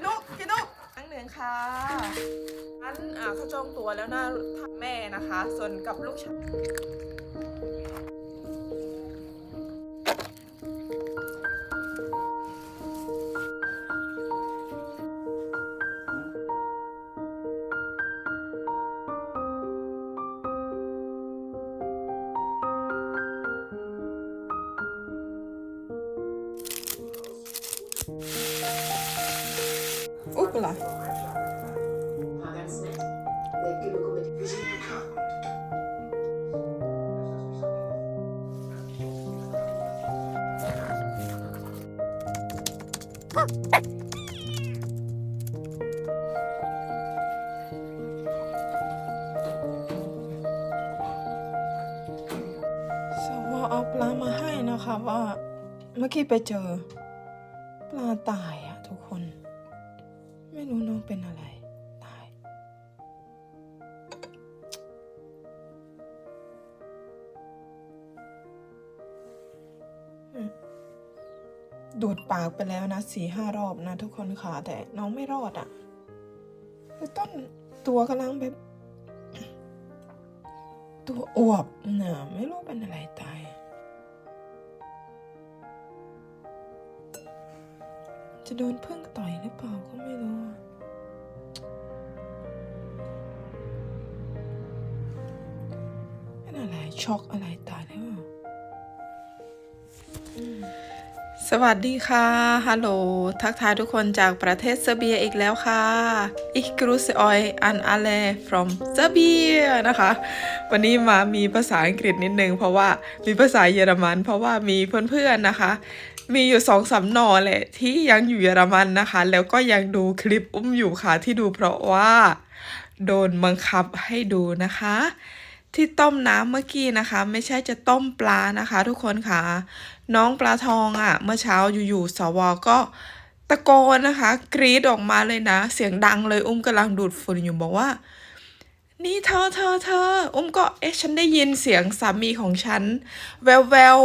พี่นุพี่นุครั้งหนึ่งค่ะอันอ่าเขาจองตัวแล้วนะาแม่นะคะ ส่วนกับลูกชาย สวเอาปลามาให้นะคะว่า เมื่อกี้ไปเจอ ปลาตาย ไปแล้วนะสี่ห้ารอบนะทุกคนค่ะ แต่น้องไม่รอดอะ่ะคือต้นตัวกำลังแบบ ตัวอวบนะไม่รู้เป็นอะไรตายจะโดนพึ่งต่อยหรือเปล่าก็ไม่รู้เป็นอะไรช็อกอะไรตายแล้ว สวัสดีค่ะ ฮัลโหล ทักทายทุกคนจากประเทศเซอร์เบียอีกแล้วค่ะ Ich grüße euch an alle from Serbia นะคะ วันนี้มามีภาษาอังกฤษนิดนึงเพราะว่ามีภาษาเยอรมัน เพราะว่ามีเพื่อนๆนะคะ มีอยู่สองสามนอแหละที่ยังอยู่เยอรมันนะคะ แล้วก็ยังดูคลิปอุ้มอยู่ค่ะที่ดูเพราะว่า โดนบังคับให้ดูนะคะ ที่ต้มน้ำเมื่อกี้นะคะ ไม่ใช่จะต้มปลานะคะ ทุกคนค่ะ น้องปลาทองอะ่ะ เมื่อเช้าอยู่ๆสวก็ตะโกนนะคะ กรีดออกมาเลยนะ เสียงดังเลยอุ้มกำลังดูดฝุ่นอยู่บอกว่า นี่เธอเธอเธออุ้มก็เอ๊ะฉันได้ยินเสียงสามีของฉัน แววแวว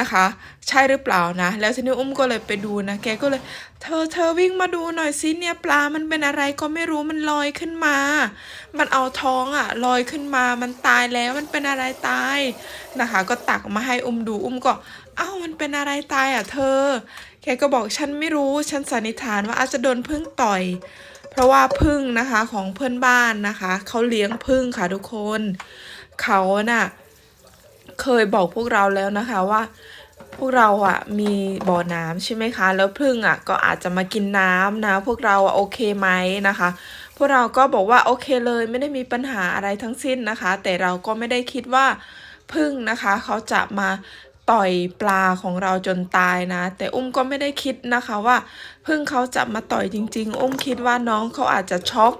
นะคะ ใช่หรือเปล่านะ แล้วทีนี้อุ้มก็เลยไปดูนะแกก็เลย เธอเธอวิ่งมาดูหน่อยสิเนี่ยปลามันเป็นอะไรก็ไม่รู้มันลอยขึ้นมา มันเอาท้องอะลอยขึ้นมามันตายแล้วมันเป็นอะไรตายนะคะ ก็ตักมาให้อุ้มดูอุ้มก็เอ้ามันเป็นอะไรตายอะเธอ แกก็บอกฉันไม่รู้ฉันสันนิษฐานว่าอาจจะโดนพึ่งต่อย เพราะว่าพึ่งนะคะของเพื่อนบ้านนะคะเขาเลี้ยงพึ่งค่ะทุกคนเขาน่ะ เคยบอกพวกเราแล้วนะคะว่า พวกเราอะมีบ่อน้ำใช่ไหมคะ แล้วพึ่งอะก็อาจจะมากินน้ำนะ พวกเราอะโอเคไหมนะคะ พวกเราก็บอกว่าโอเคเลยไม่ได้มีปัญหาอะไรทั้งสิ้นนะคะ แต่เราก็ไม่ได้คิดว่าพึ่งนะคะ เขาจะมาต่อยปลาของเราจนตายนะ แต่อุ้มก็ไม่ได้คิดนะคะว่าพึ่งเขาจะมาต่อยจริง ๆ อุ้มคิดว่าน้องเขาอาจจะช็อก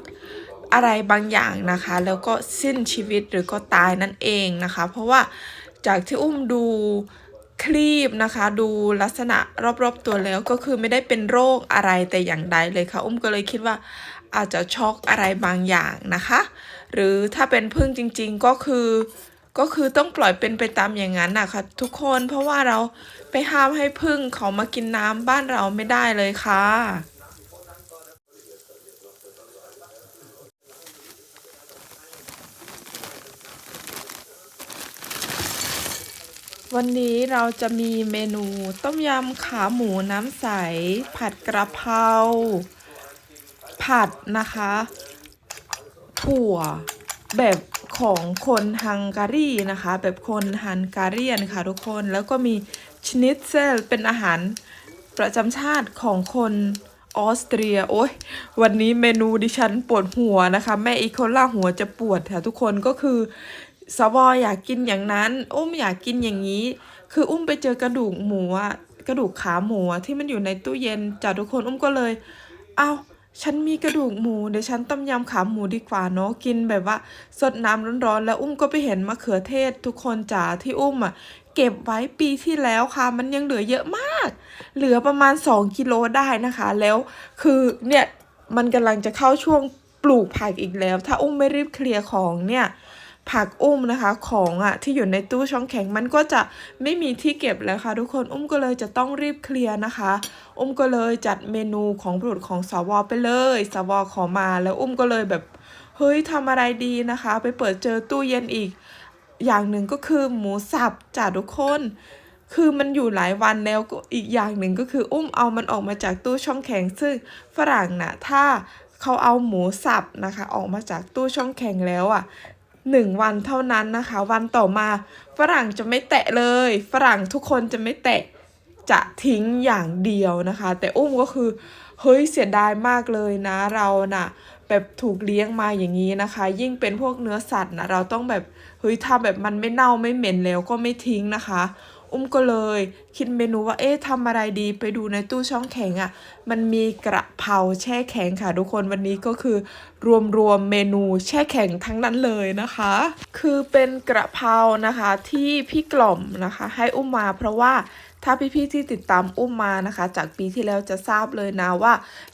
อะไรบางอย่างนะคะ แล้วก็สิ้นชีวิตหรือก็ตายนั่นเองนะคะ เพราะว่า จากที่อุ้มดูคลีปนะคะ ดูลักษณะรอบๆตัวแล้วก็คือไม่ได้เป็นโรคอะไรแต่อย่างใดเลยค่ะ อุ้มก็เลยคิดว่าอาจจะช็อกอะไรบางอย่างนะคะ หรือถ้าเป็นพึ่งจริงๆก็คือก็คือต้องปล่อยเป็นไปตามอย่างนั้นนะคะทุกคนเพราะว่าเราไปห้ามให้พึ่งเขามากินน้ำบ้านเราไม่ได้เลยค่ะ วันนี้เราจะมีเมนูต้มยำขาหมูน้ำใส ผัดกระเพราผัดนะคะ ถั่วแบบของคนฮังการีนะคะ แบบคนฮังการีนค่ะทุกคนแล้วก็มีชนิตเซลเป็นอาหารประจำชาติของคนออสเตรีย โอ้ยวันนี้เมนูดิฉันปวดหัวนะคะ แม่อีโคล่าหัวจะปวดค่ะทุกคนก็คือ สวออยากกินอย่างนั้น อุ้มอยากกินอย่างนี้ คืออุ้มไปเจอกระดูกหมูอะกระดูกขาหมูที่มันอยู่ในตู้เย็นจ้ะทุกคนอุ้มก็เลย เอาฉันมีกระดูกหมูเดี๋ยวฉันต้มยำขาหมูดีกว่าเนาะกินแบบว่าสดน้ำร้อนๆแล้วอุ้มก็ไปเห็นมะเขือเทศทุกคนจ๋าที่อุ้มอะเก็บไว้ปีที่แล้วค่ะ มันยังเหลือเยอะมาก เหลือประมาณ 2กิโลได้นะคะ แล้วคือเนี่ยมันกำลังจะเข้าช่วงปลูกผักอีกแล้ว ถ้าอุ้มไม่รีบเคลียร์ของเนี่ย ผักอุ้มนะคะของอะ่ะที่อยู่ในตู้ช่องแข็งมันก็จะไม่มีที่เก็บแล้วค่ะทุกคนอุ้มก็เลยจะต้องรีบเคลียร์นะคะ อุ้มก็เลยจัดเมนูของบุตของสวไปเลยสวขอมาแล้วอุ้มก็เลยแบบเฮ้ยทำอะไรดีนะคะ ไปเปิดเจอตู้เย็นอีก อย่างหนึ่งก็คือหมูสับจ้ะทุกคนคือมันอยู่หลายวันแล้วก็อีกอย่างหนึ่งก็คืออุ้มเอามันออกมาจากตู้ช่องแข็งซึ่งฝรั่งนะ่ะถ้าเขาเอาหมูสับนะคะ ออกมาจากตู้ช่องแข็งแล้วอะ่ะ หนึ่งวันเท่านั้นนะคะ วันต่อมาฝรั่งจะไม่แตะเลย ฝรั่งทุกคนจะไม่แตะจะทิ้งอย่างเดียวนะคะ แต่อุ้มก็คือเฮ้ยเสียดายมากเลยนะเรานะ่ะแบบถูกเลี้ยงมาอย่างนี้นะคะ ยิ่งเป็นพวกเนื้อสัตว์นะเราต้องแบบเฮ้ยถ้าแบบมันไม่เน่าไม่เหม็นแล้วก็ไม่ทิ้งนะคะ อุ้มก็เลย คิดเมนูว่าเอ๊ะทำอะไรดีไปดูในตู้ช่องแข็งอะ่ะ มันมีกระเพราแช่แข็งค่ะทุกคนวันนี้ก็คือรวมรวมเมนูแช่แข็งทั้งนั้นเลยนะคะ คือเป็นกระเพรานะคะที่พี่กล่อมนะคะ ให้อุ้มมาเพราะว่าถ้าพี่ๆที่ติดตามอุ้มมานะคะ จากปีที่แล้วจะทราบเลยนะว่า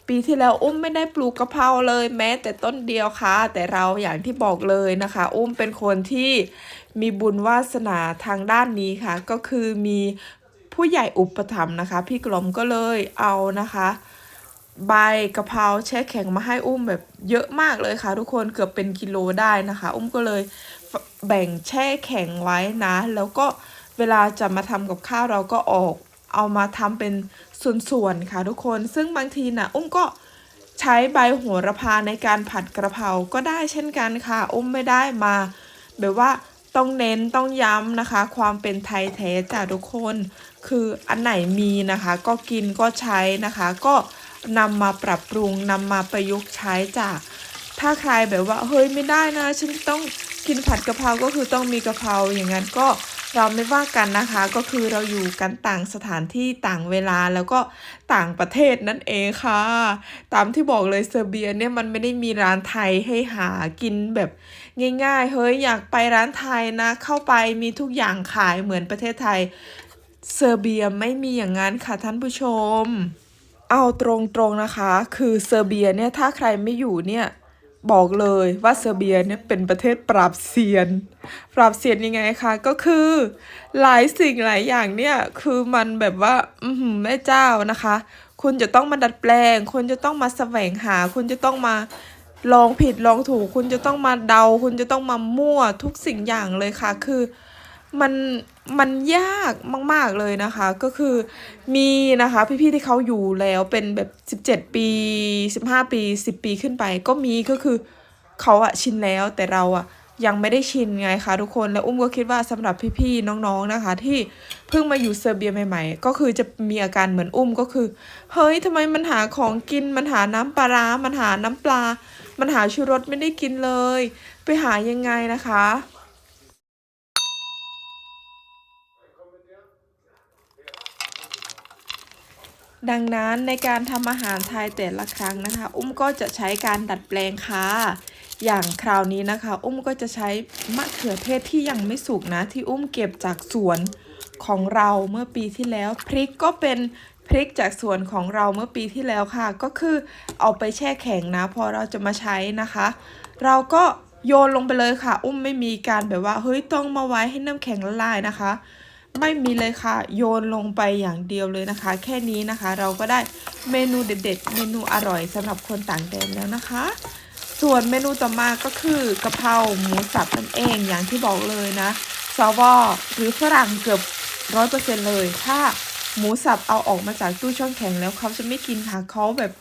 ปีที่แล้วอุ้มไม่ได้ปลูกกะเพราเลยแม้แต่ต้นเดียวค่ะ แต่เราอย่างที่บอกเลยนะคะ อุ้มเป็นคนที่ มีบุญวาสนาทางด้านนี้ค่ะ ก็คือมีผู้ใหญ่อุปถัมภ์นะคะ พี่กลมก็เลยเอานะคะ ใบกะเพราแช่แข็งมาให้อุ้มแบบเยอะมากเลยค่ะ ทุกคนเกือบเป็นกิโลได้นะคะ อุ้มก็เลยแบ่งแช่แข็งไว้นะ แล้วก็เวลาจะมาทำกับข้าวเราก็ออกเอามาทำเป็นส่วนๆค่ะทุกคนซึ่งบางทีนะอุ้มก็ใช้ใบโหระพาในการผัดกระเพราก็ได้เช่นกันค่ะ อุ้มไม่ได้มาแบบว่า ต้องเน้นต้องย้ำนะคะ ความเป็นไทยแท้จ้ะทุกคน คืออันไหนมีนะคะ ก็กินก็ใช้นะคะ ก็นำมาปรับปรุงนำมาประยุกต์ใช้จ้ะถ้าใครแบบว่าเฮ้ยไม่ได้นะ ฉันต้องกินผัดกะเพราก็คือต้องมีกะเพราอย่างนั้นก็เราไม่ว่ากันนะคะ ก็คือเราอยู่กันต่างสถานที่ต่างเวลาแล้วก็ต่างประเทศนั่นเองค่ะ ตามที่บอกเลยเซอร์เบียเนี่ยมันไม่ได้มีร้านไทยให้หากินแบบ ง่ายๆ เฮ้ยอยากไปร้านไทยนะ เข้าไปมีทุกอย่างขายเหมือนประเทศไทย เซอร์เบียไม่มีอย่างนั้นค่ะท่านผู้ชม เอาตรงๆนะคะ คือเซอร์เบียเนี่ยถ้าใครไม่อยู่เนี่ยบอกเลยว่าเซอร์เบียเนี่ยเป็นประเทศปราบเซียน ปราบเซียนยังไงคะ ก็คือหลายสิ่งหลายอย่างเนี่ยคือมันแบบว่า อืแม่เจ้านะคะ คุณจะต้องมาดัดแปลง คุณจะต้องมาแสวงหา คุณจะต้องมา ลองผิดลองถูกคุณจะต้องมาเดา คุณจะต้องมามั่วทุกสิ่งอย่างเลยค่ะ คือมันมันยากมาก ๆ เลยนะคะ ก็คือมีนะคะ พี่ ๆ ที่เขาอยู่แล้วเป็นแบบ 17 ปี 15 ปี 10 ปีขึ้นไป ก็มีก็คือเขาอะชินแล้วแต่เราอะยังไม่ได้ชินไงคะทุกคนแล้วอุ้มก็คิดว่าสำหรับพี่ๆน้องๆนะคะ ที่เพิ่งมาอยู่เซอร์เบียใหม่ๆ ก็คือจะมีอาการเหมือนอุ้มก็คือ เฮ้ยทำไมมันหาของกินมันหาน้ำปลาร้ามันหาน้ำปลา มันหาชูรสไม่ได้กินเลย ไปหายังไงนะคะ ดังนั้นในการทำอาหารไทยแต่ละครั้งนะคะ อุ้มก็จะใช้การดัดแปลงค่ะ อย่างคราวนี้นะคะ อุ้มก็จะใช้มะเขือเทศที่ยังไม่สุกนะ ที่อุ้มเก็บจากสวนของเราเมื่อปีที่แล้ว พริกก็เป็น พริกจากสวนของเราเมื่อปีที่แล้วค่ะ ก็คือเอาไปแช่แข็งนะ พอเราจะมาใช้นะคะ เราก็โยนลงไปเลยค่ะ อุ้มไม่มีการแบบว่าเฮ้ยต้องมาไว้ให้น้ำแข็งละลายนะคะ ไม่มีเลยค่ะ โยนลงไปอย่างเดียวเลยนะคะ แค่นี้นะคะ เราก็ได้เมนูเด็ดๆ เมนูอร่อยสำหรับคนต่างแดนแล้วนะคะ ส่วนเมนูต่อมาก็คือกะเพราหมูสับนั่นเองอย่างที่บอกเลยนะซาวอหรือฝรั่งเกือบร้อยเปอร์เซ็นเลยถ้า หมูสับเอาออกมาจากตู้ช่องแข็งแล้วเขาจะไม่กินค่ะเขาแบบ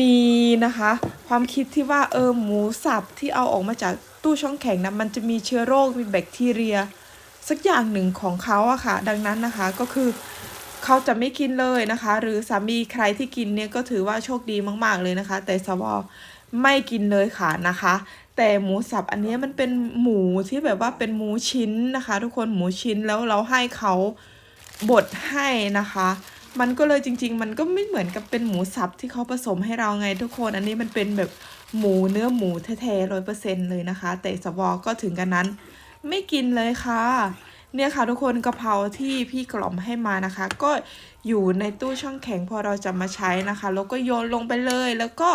มีนะคะ ความคิดที่ว่าเออหมูสับที่เอาออกมาจากตู้ช่องแข็งนะมันจะมีเชื้อโรคมีแบคทีเรีย สักอย่างหนึ่งของเขาอะค่ะ ดังนั้นนะคะก็คือเขาจะไม่กินเลยนะคะ หรือสามีใครที่กินเนี่ยก็ถือว่าโชคดีมาก ๆเลยนะคะ แต่สวอไม่กินเลยค่ะนะคะ แต่หมูสับอันนี้มันเป็นหมูที่แบบว่าเป็นหมูชิ้นนะคะ ทุกคนหมูชิ้นแล้วเราให้เขา บดให้นะคะ มันก็เลยจริง ๆ มันก็ไม่เหมือนกับเป็นหมูสับที่เขาผสมให้เราไงทุกคน อันนี้มันเป็นแบบหมูเนื้อหมูแท้ๆร้อยเปอร์เซ็นต์เลยนะคะ แต่สวอก็ถึงกันนั้น ไม่กินเลยค่ะเนี่ยค่ะทุกคนกะเพราที่พี่กล่อมให้มานะคะ ก็อยู่ในตู้ช่องแข็งพอเราจะมาใช้นะคะ แล้วก็โยนลงไปเลย แล้วก็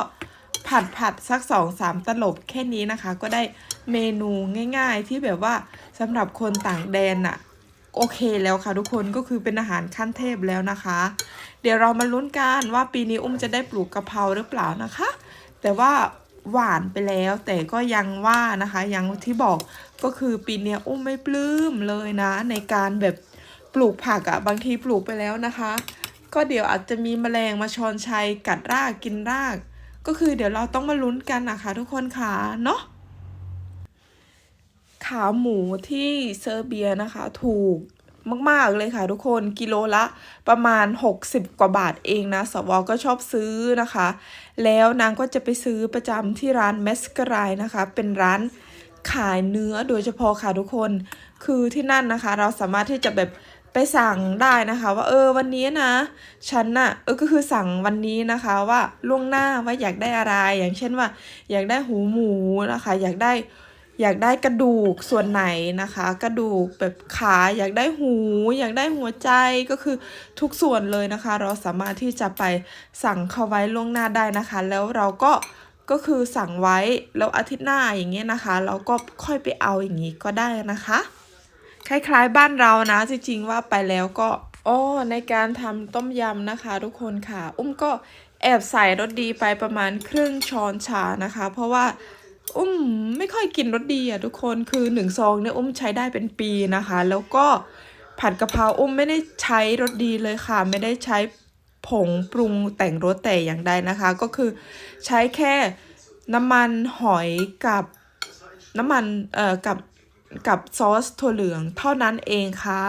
ผัดผัดสักสองสามตลบแค่นี้นะคะ ก็ได้เมนูง่าย ๆ ที่แบบว่าสำหรับคนต่างแดนน่ะ โอเคแล้วค่ะทุกคนก็คือเป็นอาหารขั้นเทพแล้วนะคะ เดี๋ยวเรามาลุ้นกันว่าปีนี้อุ้มจะได้ปลูกกะเพราหรือเปล่านะคะ แต่ว่าหวานไปแล้วแต่ก็ยังว่านะคะยังที่บอกก็คือปีนี้อุ้มไม่ปลื้มเลยนะ ในการแบบปลูกผักอะ่ะบางทีปลูกไปแล้วนะคะ ก็เดี๋ยวอาจจะมีแมลงมาชอนชัยกัดรากกินราก ก็คือเดี๋ยวเราต้องมาลุ้นกันนะคะทุกคนค่ะเนาะ ขาหมูที่เซอร์เบียนะคะ ถูกมาก ๆ เลยค่ะทุกคนกิโลละประมาณ 60 กว่าบาทเองนะ สวก็ชอบซื้อนะคะ แล้วนางก็จะไปซื้อประจำที่ร้านเมสกรายนะคะ เป็นร้านขายเนื้อโดยเฉพาะค่ะทุกคน คือที่นั่นนะคะ เราสามารถที่จะแบบไปสั่งได้นะคะ ว่าเออวันนี้นะฉันน่ะเออก็คือสั่งวันนี้นะคะว่าล่วงหน้าว่าอยากได้อะไร อย่างเช่นว่า อยากได้หูหมูนะคะ อยากได้ อยากได้กระดูกส่วนไหนนะคะ กระดูกแบบขาอยากได้หู อยากได้หัวใจก็คือทุกส่วนเลยนะคะ เราสามารถที่จะไปสั่งเขาไว้ล่วงหน้าได้นะคะ แล้วเราก็ก็คือสั่งไว้แล้วอาทิตย์หน้าอย่างเงี้ยนะคะ เราก็ค่อยไปเอาอย่างนี้ก็ได้นะคะ คล้ายๆบ้านเรานะจริงๆว่าไปแล้วก็อ๋อในการทำต้มยำนะคะ ทุกคนค่ะ อุ้มก็แอบใส่รสดีไปประมาณครึ่งช้อนชานะคะ เพราะว่า อุ้มไม่ค่อยกินรสดีอะทุกคนคือหนึ่งซองเนี่ยอุ้มใช้ได้เป็นปีนะคะ แล้วก็ผัดกะเพราอุ้มไม่ได้ใช้รสดีเลยค่ะ ไม่ได้ใช้ผงปรุงแต่งรสแต่อย่างใดนะคะ ก็คือใช้แค่น้ำมันหอยกับน้ำมันเอ่อกับกับซอสถั่วเหลืองเท่านั้นเองค่ะ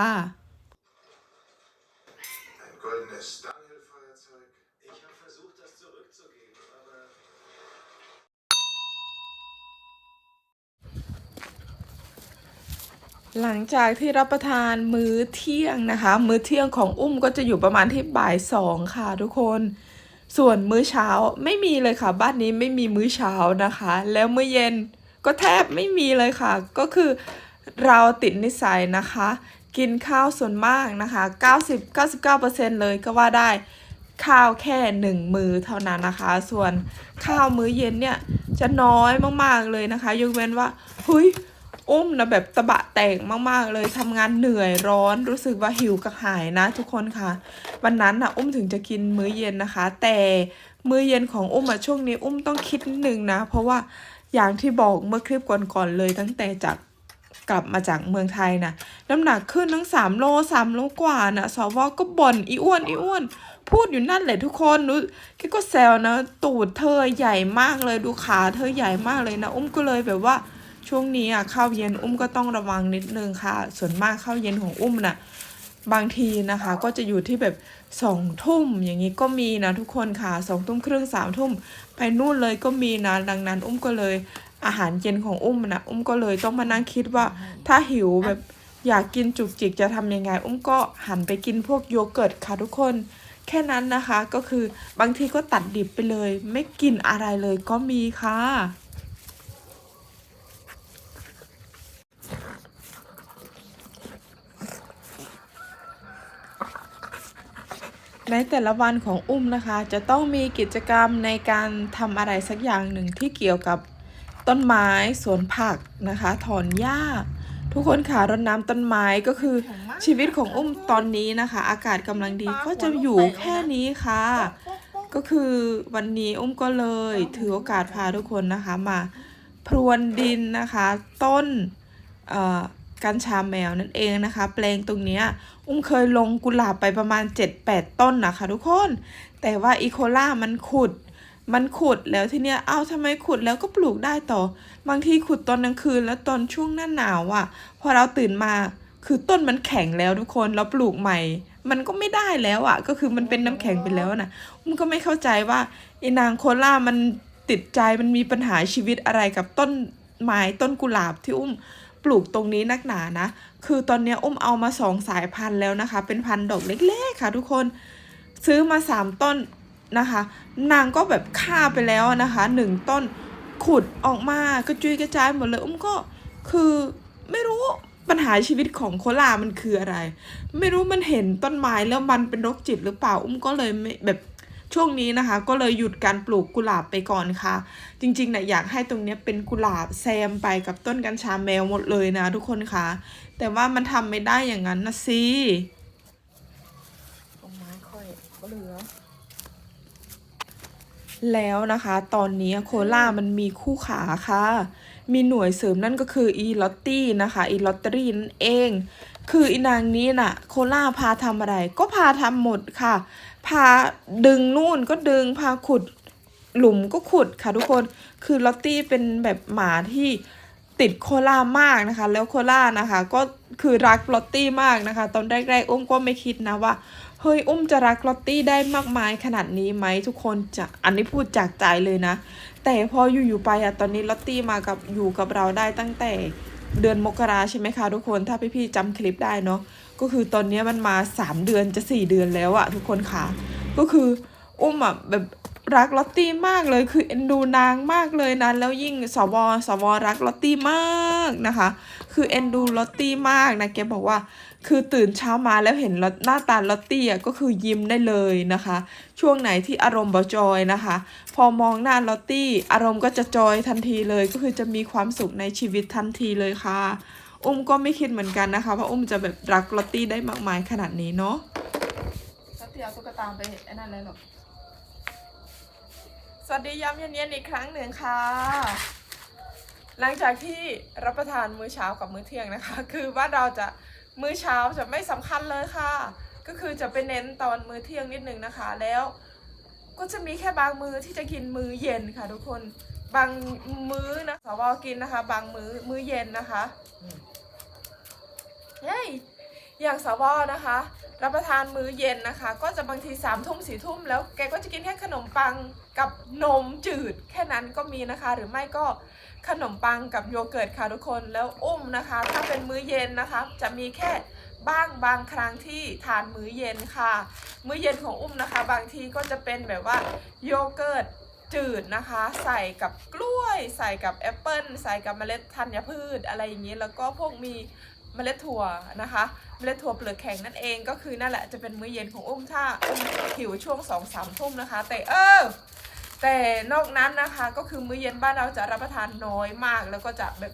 หลังจากที่รับประทานมื้อเที่ยงนะคะ มื้อเที่ยงของอุ้มก็จะอยู่ประมาณที่บ่ายสองค่ะทุกคน ส่วนมื้อเช้าไม่มีเลยค่ะ บ้านนี้ไม่มีมื้อเช้านะคะ แล้วมื้อเย็นก็แทบไม่มีเลยค่ะ ก็คือเราติดนิสัยนะคะ กินข้าวส่วนมากนะคะ 90-99%เลยก็ว่าได้ข้าวแค่หนึ่งมือเท่านั้นนะคะ ส่วนข้าวมื้อเย็นเนี่ยจะน้อยมากๆเลยนะคะ ยกเว้นว่าเฮ้ย อุ้มนะแบบตะบะแตกมากๆ เลยทำงานเหนื่อยร้อนรู้สึกว่าหิวกระหายนะทุกคนค่ะ วันนั้นนะอุ้มถึงจะกินมื้อเย็นนะคะ แต่มื้อเย็นของอุ้มอะช่วงนี้อุ้มต้องคิดนิดนึงนะ เพราะว่าอย่างที่บอกเมื่อคลิปก่อนๆเลยตั้งแต่จากกลับมาจากเมืองไทยนะน้ำหนักขึ้นทั้งสามโลสามโลกว่านะสวก็บ่นอีอ้วนอีอ้วน พูดอยู่นั่นแหละทุกคนรู้แกก็แซวนะ ตูดเธอใหญ่มากเลยดูขาเธอใหญ่มากเลยนะ อุ้มก็เลยแบบว่า ช่วงนี้อะข้าวเย็นอุ้มก็ต้องระวังนิดนึงค่ะ ส่วนมากข้าวเย็นของอุ้มน่ะบางทีนะคะก็จะอยู่ที่แบบสองทุ่มอย่างนี้ก็มีนะทุกคนค่ะสองทุ่มครึ่งสามทุ่มไปนู่นเลยก็มีนะดังนั้น อุ้มก็เลยอาหารเย็นของอุ้มนะอุ้มก็เลยต้องมานั่งคิดว่า ถ้าหิวแบบอยากกินจุกจิกจะทำยังไง อุ้มก็หันไปกินพวกโยเกิร์ตค่ะทุกคน แค่นั้นนะคะก็คือบางทีก็ตัดดิบไปเลย ไม่กินอะไรเลยก็มีค่ะ ในแต่ละวันของอุ้มนะคะ จะต้องมีกิจกรรมในการทำอะไรสักอย่างหนึ่งที่เกี่ยวกับต้นไม้สวนผักนะคะ ถอนหญ้า ทุกคนค่ะรดน้ำต้นไม้ก็คือชีวิตของอุ้มตอนนี้นะคะ อากาศกำลังดีก็จะอยู่แค่นี้ค่ะ ก็คือวันนี้อุ้มก็เลยถือโอกาสพาทุกคนนะคะมาพรวนดินนะคะ ต้นเอ่อ กัญชาแมวนั่นเองนะคะ แปลงตรงเนี้ยอุ้มเคยลงกุหลาบไปประมาณ 7-8 ต้นนะคะทุกคน แต่ว่าอีโคล่ามันขุด มันขุดแล้วทีเนี้ย เอ้าทำไมขุดแล้วก็ปลูกได้ต่อ บางทีขุดตอนกลางคืนแล้วตอนช่วงหน้าหนาวอะ่ะ พอเราตื่นมาคือต้นมันแข็งแล้วทุกคนแล้วปลูกใหม่ มันก็ไม่ได้แล้วอะ่ะ ก็คือมันเป็นน้ำแข็งไปแล้วนะอุ้มก็ไม่เข้าใจว่าไอ้นางโคล่ามันติดใจมันมีปัญหาชีวิตอะไรกับต้นไม้ต้นกุหลาบที่อุ้ม ปลูกตรงนี้นักหนานะ คือตอนนี้อุ้มเอามาสองสายพันธุ์แล้วนะคะ เป็นพันธุ์ดอกเล็กๆค่ะ ทุกคนซื้อมาสามต้นนะคะ นางก็แบบฆ่าไปแล้วนะคะหนึ่งต้นขุดออกมากระจุยกระจายหมดเลยอุ้มก็คือไม่รู้ปัญหาชีวิตของโคลามันคืออะไร ไม่รู้มันเห็นต้นไม้แล้วมันเป็นโรคจิตหรือเปล่า อุ้มก็เลยไม่แบบ ช่วงนี้นะคะ ก็เลยหยุดการปลูกกุหลาบไปก่อนค่ะ จริงๆนะอยากให้ตรงนี้เป็นกุหลาบแซมไปกับต้นกัญชาแมวหมดเลยนะทุกคนค่ะ แต่ว่ามันทำไม่ได้อย่างนั้นนะสิต้นไม้ค่อยก็เหลือแล้วนะคะ ตอนนี้โคล่ามันมีคู่ขาค่ะ มีหน่วยเสริมนั่นก็คืออีลอตตี้นะคะอีลอตเตอรี่นั่นเอง คืออีนางนี้น่ะ โคล่าพาทำอะไรก็พาทำหมดค่ะ พาดึงนู่นก็ดึงพาขุดหลุมก็ขุดค่ะทุกคน คือลอตตี้เป็นแบบหมาที่ติดโคล่ามากนะคะ แล้วโคล่านะคะ ก็คือรักลอตตี้มากนะคะ ตอนแรกๆอุ้มก็ไม่คิดนะว่าเฮ้ยอุ้มจะรักลอตตี้ได้มากมายขนาดนี้ไหมทุกคนจะอันนี้พูดจากใจเลยนะ แต่พออยู่ๆไปอะตอนนี้ลอตตี้มากับอยู่กับเราได้ตั้งแต่เดือนมกราใช่ไหมคะทุกคนถ้าพี่ๆจำคลิปได้เนาะ ก็คือตอนนี้มันมา 3 เดือนจะ 4 เดือนแล้วอะทุกคนค่ะ ก็คืออุ้มอะแบบรักลอตตี้มากเลยคือเอ็นดูนางมากเลยนะแล้วยิ่งสวสวรักลอตตี้มากนะคะ คือเอ็นดูลอตตี้มากนะแกบอกว่าคือตื่นเช้ามาแล้วเห็นหน้าตาลอตตี้อะก็คือยิ้มได้เลยนะคะ ช่วงไหนที่อารมณ์บจอยนะคะ พอมองหน้าลอตตี้อารมณ์ก็จะจอยทันทีเลยก็คือจะมีความสุขในชีวิตทันทีเลยค่ะ อุ้มก็ไม่คิดเหมือนกันนะคะว่าอุ้มจะแบบรักลอตตี้ได้มากมายขนาดนี้เนาะลอตตี้เอาตุ๊กตาไปไอ้นั่นเลยหรอสวัสดีย้ำเย็นๆอีกครั้งหนึ่งค่ะ หลังจากที่รับประทานมื้อเช้ากับมื้อเที่ยงนะคะ คือว่าเราจะมื้อเช้าจะไม่สำคัญเลยค่ะ ก็คือจะไปเน้นตอนมื้อเที่ยงนิดนึงนะคะ แล้ว ก็จะมีแค่บางมื้อที่จะกินมื้อเย็นค่ะทุกคน บางมื้อนะสวกินนะคะ บางมื้อมื้อเย็นนะคะเฮ้ยอย่างสวนะคะ รับประทานมื้อเย็นนะคะ ก็จะบางทีสามทุ่มสี่ทุ่มแล้วแกก็จะกินแค่ขนมปังกับนมจืดแค่นั้นก็มีนะคะ หรือไม่ก็ขนมปังกับโยเกิร์ตค่ะทุกคนแล้วอุ้มนะคะ ถ้าเป็นมื้อเย็นนะคะ จะมีแค่บ้างบางครั้งที่ทานมื้อเย็นค่ะ มื้อเย็นของอุ้มนะคะ บางทีก็จะเป็นแบบว่าโยเกิร์ต จืดนะคะ ใส่กับกล้วย ใส่กับแอปเปิลใส่กับเมล็ดธัญพืชอะไรอย่างนี้แล้วก็พวกมีเมล็ดถั่วนะคะ เมล็ดถั่วเปลือกแข็งนั่นเองก็คือนั่นแหละจะเป็นมื้อเย็นของอุ้มถ้าอุ้มหิวช่วงสองสามทุ่มนะคะ แต่เออแต่นอกนั้นนะคะก็คือมื้อเย็นบ้านเราจะรับประทานน้อยมาก แล้วก็จะแบบ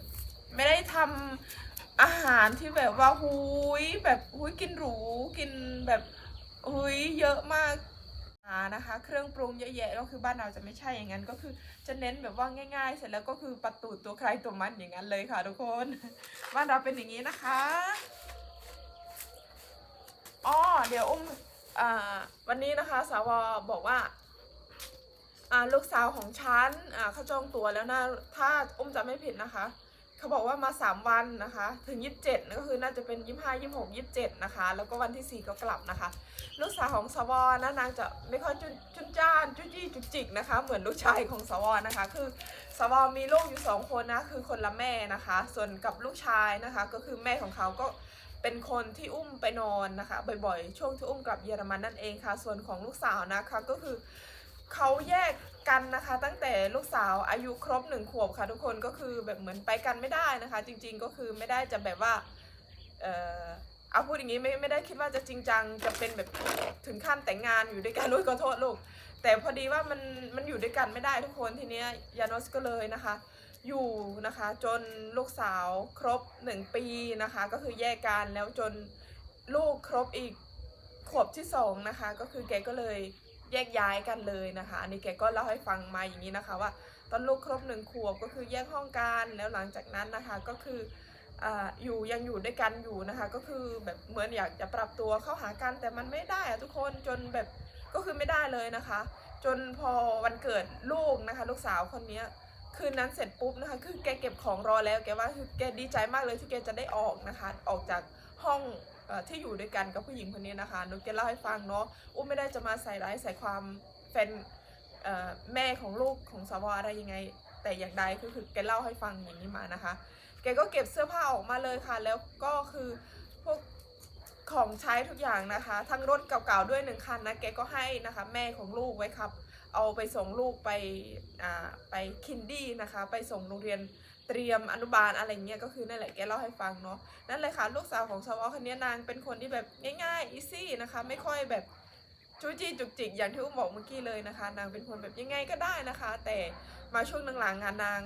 ไม่ได้ทำอาหารที่แบบว่าหุยแบบหุยกินหรูกินแบบหุยเยอะมากานะคะ เครื่องปรุงเยอะแยะก็คือบ้านเราจะไม่ใช่อย่างนั้นก็คือจะเน้นแบบว่าง่าย ๆ เสร็จแล้วก็คือประตูตัวใครตัวมันอย่างนั้นเลยค่ะทุกคนบ้านเราเป็นอย่างนี้นะคะอ๋อเดี๋ยวอุ้มอ่าวันนี้นะคะสาวบอกว่าอ่าลูกสาวของฉันอ่าเขาจองตัวแล้วนะถ้าอุ้มจะไม่ผิดนะคะ เขาบอกว่ามาสามวันนะคะ ถึงยี่สิบเจ็ดก็คือน่าจะเป็นยี่ห้ายี่หกยี่เจ็ดนะคะ แล้วก็วันที่สี่ก็กลับนะคะ ลูกสาวของสวอนะนางจะไม่ค่อยจุนจุนจ้านจุจี้จุกจิกนะคะ เหมือนลูกชายของสวอนะคะ คือสวอมีลูกอยู่สองคนนะ คือคนละแม่นะคะ ส่วนกับลูกชายนะคะ ก็คือแม่ของเขาก็เป็นคนที่อุ้มไปนอนนะคะ บ่อยๆ ช่วงที่อุ้มกลับเยอรมันนั่นเองค่ะ ส่วนของลูกสาวนะคะก็คือ เขาแยกกันนะคะตั้งแต่ลูกสาวอายุครบหนึ่งขวบค่ะทุกคนก็คือแบบเหมือนไปกันไม่ได้นะคะ จริงๆก็คือไม่ได้จะแบบว่าเออเอาพูดอย่างนี้ไม่ไม่ได้คิดว่าจะจริงจังจะเป็นแบบถึงขั้นแต่งงานอยู่ด้วยกันลูกขอโทษลูก แต่พอดีว่ามันมันอยู่ด้วยกันไม่ได้ทุกคนทีเนี้ยยานอสก็เลยนะคะ อยู่นะคะจนลูกสาวครบหนึ่งปีนะคะ ก็คือแยกกันแล้วจนลูกครบอีกขวบที่สองนะคะ ก็คือแกก็เลย แยกย้ายกันเลยนะคะ อันนี้แกก็เล่าให้ฟังมาอย่างนี้นะคะว่าตอนลูกครบหนึ่งขวบก็คือแยกห้องกันแล้วหลังจากนั้นนะคะก็คือออยู่ยังอยู่ด้วยกันอยู่นะคะ ก็คือแบบเหมือนอยากจะปรับตัวเข้าหากันแต่มันไม่ได้อะทุกคนจนแบบก็คือไม่ได้เลยนะคะ จนพอวันเกิดลูกนะคะ ลูกสาวคนนี้คืนนั้นเสร็จปุ๊บนะคะคือแกเก็บของรอแล้วแกว่าคือแกดีใจมากเลยที่แกจะได้ออกนะคะ ออกจากห้อง ที่อยู่ด้วยกันกับผู้หญิงคนนี้นะคะนุกแกเล่าให้ฟังเนาะอุ้มไม่ได้จะมาใส่ร้ายใส่ความแฟนแม่ของลูกของสวอะไรยังไง แต่อย่างใดก็คือแกเล่าให้ฟังอย่างนี้มานะคะ แกก็เก็บเสื้อผ้าออกมาเลยค่ะ แล้วก็คือพวกของใช้ทุกอย่างนะคะ ทั้งรถเก่าๆด้วยหนึ่งคันนะแกก็ให้นะคะแม่ของลูกไว้ครับ เอาไปส่งลูกไปไปคินดี้นะคะ ไปส่งโรงเรียน เตรียมอนุบาลอะไรเงี้ยก็คือนั่นแหละแกเล่าให้ฟังเนาะนั่นเลยค่ะลูกสาวของสวอ้อคนนี้นางเป็นคนที่แบบง่ายๆอีซี่นะคะ ไม่ค่อยแบบจู้จี้จุกจิกอย่างที่อุ้มบอกเมื่อกี้เลยนะคะ นางเป็นคนแบบยังไงก็ได้นะคะ แต่มาช่วงหลังๆงานนาง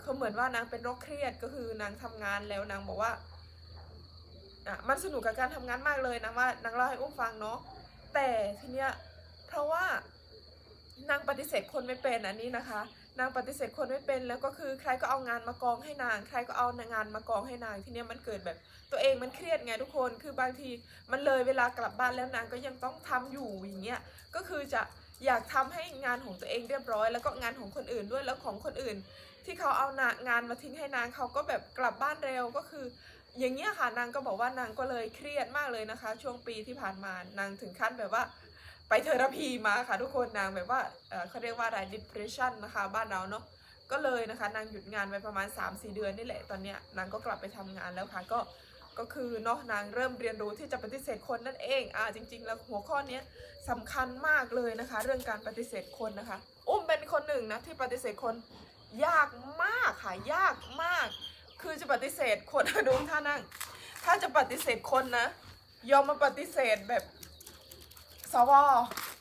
เขาเหมือนว่านางเป็นโรคเครียดก็คือนางทำงานแล้วนางบอกว่าอะมันสนุกกับการทำงานมากเลยนะว่านางเล่าให้อุ้มฟังเนาะแต่ทีเนี้ยเพราะว่านางปฏิเสธคนไม่เป็นอันนี้นะคะ นางปฏิเสธคนไม่เป็นแล้วก็คือใครก็เอางานมากองให้นาง ใครก็เอางานมากองให้นางทีเนี้ยมันเกิดแบบ ตัวเองมันเครียดไงทุกคนคือบางทีมันเลยเวลากลับบ้านแล้วนางก็ยังต้องทำอยู่อย่างเงี้ยก็คือจะอยากทำให้งานของตัวเองเรียบร้อย แล้วก็งานของคนอื่นด้วยแล้วของคนอื่น ที่เขาเอานางานมาทิ้งให้นางเขาก็แบบกลับบ้านเร็วก็คือ อย่างเงี้ยค่ะนางก็บอกว่านางก็เลยเครียดมากเลยนะคะ ช่วงปีที่ผ่านมานางถึงขั้นแบบว่า ไปเทอราพีมาค่ะทุกคนนางแบบว่าเเขาเรียกว่าอะไร depression นะคะบ้านเราเนาะก็เลยนะคะนางหยุดงานไปประมาณ 3-4 เดือนนี่แหละตอนเนี้ยนางก็กลับไปทำงานแล้วค่ะก็ก็คือเนาะนางเริ่มเรียนรู้ที่จะปฏิเสธคนนั่นเองอ่าจริง ๆ แล้วหัวข้อเนี้ยสำคัญมากเลยนะคะ เรื่องการปฏิเสธคนนะคะ อุ้มเป็นคนหนึ่งนะที่ปฏิเสธคนยากมากค่ะยากมาก คือจะปฏิเสธคนดูท่านั่ง ถ้าจะปฏิเสธคนนะยอมมาปฏิเสธแบบ สว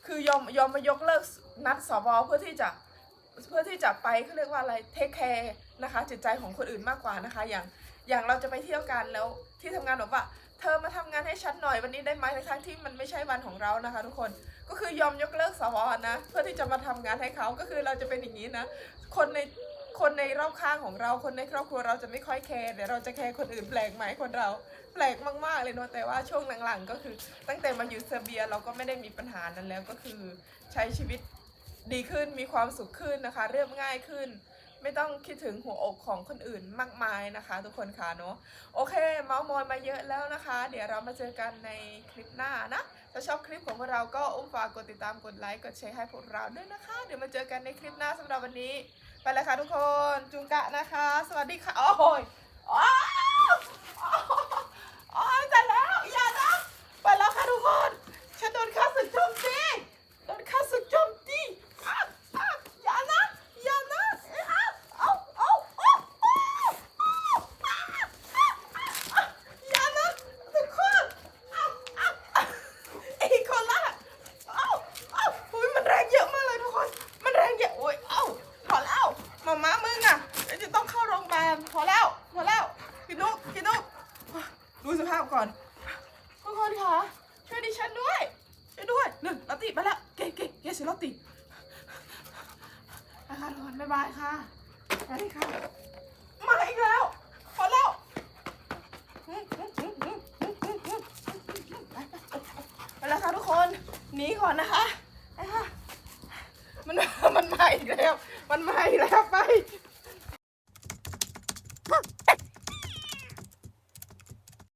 คือยอมยอมมายกเลิกนัดสวเพื่อที่จะเพื่อที่จะไปเขาเรียกว่าอะไรเทคแคร์นะคะจิตใจของคนอื่นมากกว่านะคะ อย่างอย่างเราจะไปเที่ยวกันแล้วที่ทำงานบอกว่า เธอมาทำงานให้ฉันหน่อยวันนี้ได้ไหมทั้งที่มันไม่ใช่วันของเรานะคะ ทุกคนก็คือยอมยกเลิกสวนะเพื่อที่จะมาทำงานให้เขาก็คือเราจะเป็นอย่างนี้นะ คนใน คนในรอบข้างของเราคนในครอบครัวเราจะไม่ค่อยแคร์แต่เราจะแคร์คนอื่นแปลกไหมคนเราแปลกมากๆเลยเนาะแต่ว่าช่วงหลังๆ ก็คือ ตั้งแต่มาอยู่เซอร์เบียเราก็ไม่ได้มีปัญหานั้นแล้วก็คือใช้ชีวิตดีขึ้นมีความสุขขึ้นนะคะ เรียบง่ายขึ้น ไม่ต้องคิดถึงหัวอกของคนอื่นมากมายนะคะ ทุกคนค่ะเนาะโอเค เมาส์มอยมาเยอะแล้วนะคะ เดี๋ยวเรามาเจอกันในคลิปหน้านะถ้าชอบคลิปของพวกเราก็อุ้มฝากกดติดตามกดไลค์กดแชร์ให้พวกเราด้วยนะคะ เดี๋ยวมาเจอกันในคลิปหน้าสำหรับวันนี้ ไปแล้วค่ะทุกคนจุงกะนะคะ สวัสดีค่ะโอ้ยอ้าวโอ้ยจะแล้วอย่านะไปแล้วค่ะทุกคนฉันโดนข้าศึกโจมตีโดนข้าศึกโจม